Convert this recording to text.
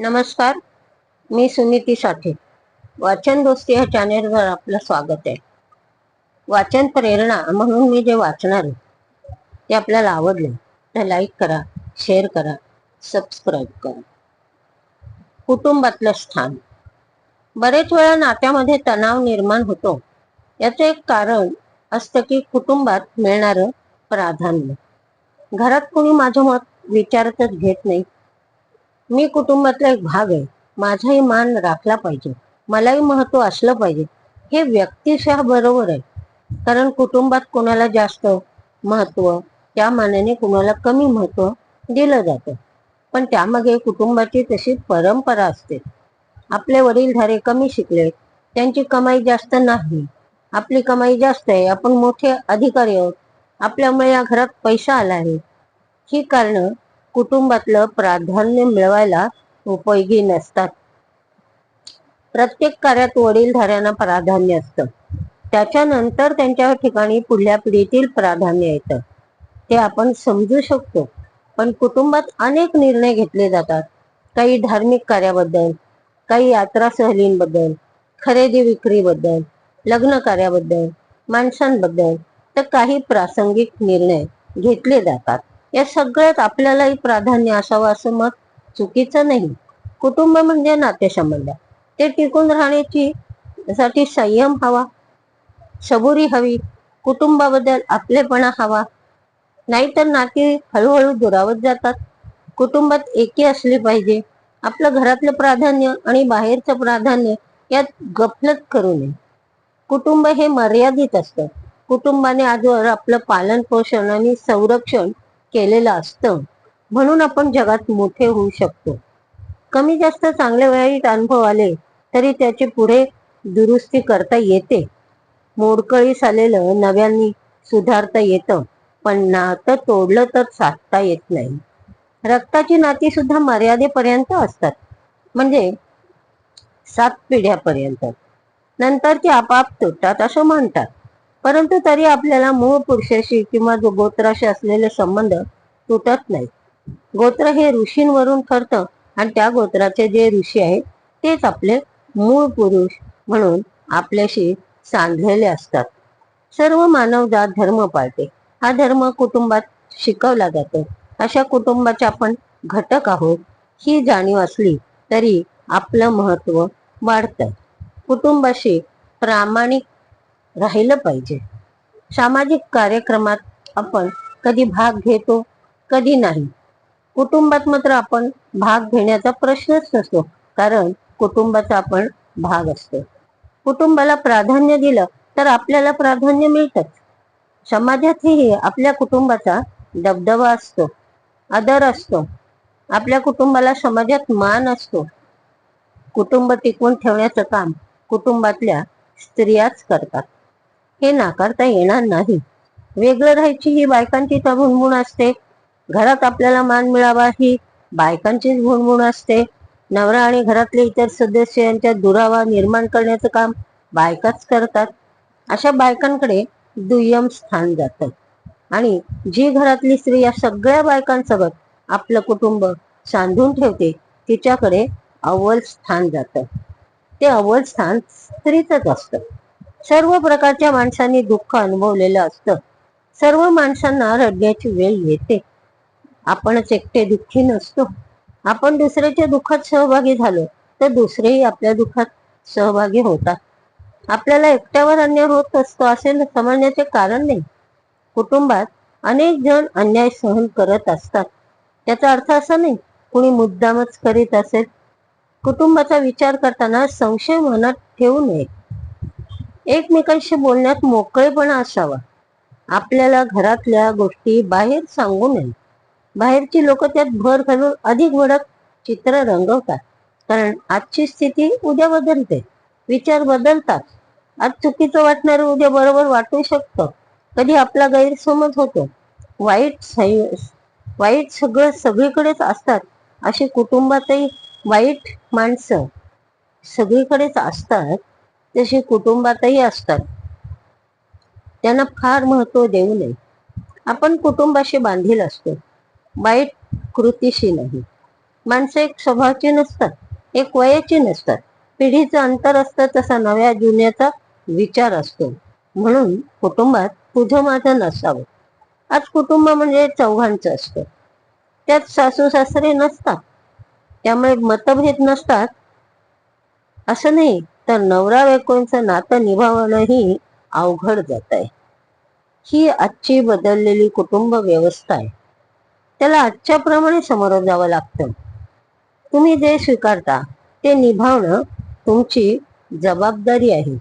नमस्कार मी सुनीती साठे. वाचन दोस्ती या चॅनेलवर आपलं स्वागत आहे. वाचन प्रेरणा म्हणून मी जे वाचणार आहे ते आपल्याला आवडले तर लाईक करा शेअर करा सबस्क्राईब करा. कुटुंबातलं स्थान. बरेच वेळा नात्यामध्ये तणाव निर्माण होतो. याचं एक कारण असतं की कुटुंबात मिळणारं प्राधान्य. घरात कोणी माझं मत विचारतच घेत नाही मी कुटुंबातला एक भाग आहे. माझाही मान राखला पाहिजे. मलाही महत्त्व असलं पाहिजे. हे व्यक्तिशः बरोबर आहे. कारण कुटुंबात कोणाला जास्त महत्त्व त्या मानाने कुणाला कमी महत्त्व दिलं जातं. पण त्यामागे कुटुंबाची तशी परंपरा असते. आपले वडीलधारे कमी शिकले त्यांची कमाई जास्त नाही. आपली कमाई जास्त आहे आपण मोठे अधिकारी आहोत. आपल्यामुळे या घरात पैसा आला आहे. ही कारण कुटुंबातलं प्राधान्य मिळवायला उपयोगी नसतात. प्रत्येक कार्यात वडीलधाऱ्यांना प्राधान्य असतं. त्याच्यानंतर त्यांच्या ठिकाणी पुढल्या पिढीतील प्राधान्य येतं. ते आपण समजू शकतो. पण कुटुंबात अनेक निर्णय घेतले जातात. काही धार्मिक कार्याबद्दल काही यात्रा सहलींबद्दल खरेदी विक्रीबद्दल लग्न कार्याबद्दल माणसांबद्दल तर काही प्रासंगिक निर्णय घेतले जातात. या सगळ्यात आपल्यालाही प्राधान्य असावं असं मत चुकीचं नाही. कुटुंब म्हणजे नातेसंबंध ते टिकून राहण्याची साठी संयम हवा सबुरी हवी कुटुंबाबद्दल आपलेपणा हवा. नाहीतर नाती हळूहळू दुरावत जातात. कुटुंबात एकी असली पाहिजे. आपलं घरातलं प्राधान्य आणि बाहेरचं प्राधान्य यात गफलत करू नये. कुटुंब हे मर्यादित असतं. कुटुंबाने आजवर आपलं पालन पोषण आणि संरक्षण केलेलं असतं. म्हणून आपण जगात मोठे होऊ शकतो. कमी जास्त चांगले वाईट अनुभव आले तरी त्याची पुढे दुरुस्ती करता येते. मोडकळीस आलेलं नव्यांनी सुधारता येतं पण नातं तोडलं तर साधता येत नाही. रक्ताची नाती सुद्धा मर्यादेपर्यंत असतात. म्हणजे सात पिढ्यापर्यंत. नंतर ते आपाप तुटतात असं म्हणतात. परंतु तरी आपल्याला मूळ पुरुषाशी किंवा गोत्राशी असलेले संबंध तुटत नाही. गोत्र हे ऋषींवरून ठरतं आणि त्या गोत्राचे जे ऋषी आहेत तेच आपले मूळ पुरुष म्हणून आपल्याशी सांधलेले असतात. सर्व मानवजात धर्म पाळते. हा धर्म कुटुंबात शिकवला जातो. अशा कुटुंबाचे आपण घटक आहोत ही जाणीव असली तरी आपलं महत्त्व वाढतं. कुटुंबाशी प्रामाणिक राहिलं पाहिजे. सामाजिक कार्यक्रमात आपण कधी भाग घेतो कधी नाही. कुटुंबात मात्र आपण भाग घेण्याचा प्रश्नच नसतो कारण कुटुंबाचा आपण भाग असतो. कुटुंबाला प्राधान्य दिलं तर आपल्याला प्राधान्य मिळतच समाजातही आपल्या कुटुंबाचा दबदबा असतो आदर असतो. आपल्या कुटुंबाला समाजात मान असतो. कुटुंब टिकवून ठेवण्याचं काम कुटुंबातल्या स्त्रियाच करतात. हे नाकारता येणार नाही. वेगळं राहायची ही बायकांची तर भुणभुण असते. घरात आपल्याला मान मिळावा ही बायकांचीच भुणभुण असते. नवरा आणि घरातले इतर सदस्य यांच्या दुरावा निर्माण करण्याचं काम बायकाच करतात. अशा बायकांकडे दुय्यम स्थान जातं. आणि जी घरातली स्त्री या सगळ्या बायकांसोबत आपलं कुटुंब सांधून ठेवते तिच्याकडे अव्वल स्थान जातं. ते अव्वल स्थान स्त्रीच असतं. सर्व प्रकारच्या माणसांनी दुःख अनुभवलेलं असतं. सर्व माणसांना रडण्याची वेळ येते. आपणच एकटे दुःखी नसतो. आपण दुसऱ्याच्या दुःखात सहभागी झालो तर दुसरेही आपल्या दुःखात सहभागी होतात. आपल्याला एकट्यावर अन्याय होत असतो असे समजण्याचे कारण नाही. कुटुंबात अनेक जण अन्याय सहन करत असतात. त्याचा अर्थ असा नाही कुणी मुद्दामच करीत असेल. कुटुंबाचा विचार करताना संशय मनात ठेवू नये. एकमेकांशी बोलण्यात मोकळेपणा असावा. आपल्याला घरातल्या गोष्टी बाहेर सांगू नये. बाहेरची लोक त्यात भर घालून अधिक भडक चित्र रंगवतात. कारण आजची स्थिती उद्या बदलते. विचार बदलतात. आज चुकीचं वाटणारं उद्या बरोबर वाटू शकतं. कधी आपला गैरसमज होतो. वाईट वाईट सगळं सगळीकडेच असतात. अशी कुटुंबातही वाईट माणसं सगळीकडेच असतात. तशी कुटुंबातही असतात. त्यांना फार महत्त्व देऊ नये. आपण कुटुंबाशी बांधील असतो. वाईट कृतीशी नाही. माणसं एक स्वभावाची नसतात एक वयाची नसतात. पिढीचं अंतर असतं तसा नव्या जुन्याचा विचार असतो. म्हणून कुटुंबात तुझं माझं नसावं. आज कुटुंब म्हणजे चौघांचं असतं. त्यात सासू सासरे नसतात. त्यामुळे मतभेद नसतात. असं नाही. तर नवरा बायकोंचं नातं निभावणंही अवघड जात आहे. ही आजची बदललेली कुटुंब व्यवस्था आहे. त्याला आजच्या प्रमाणे समोर जावं लागतं. तुम्ही जे स्वीकारता ते निभावणं तुमची जबाबदारी आहे.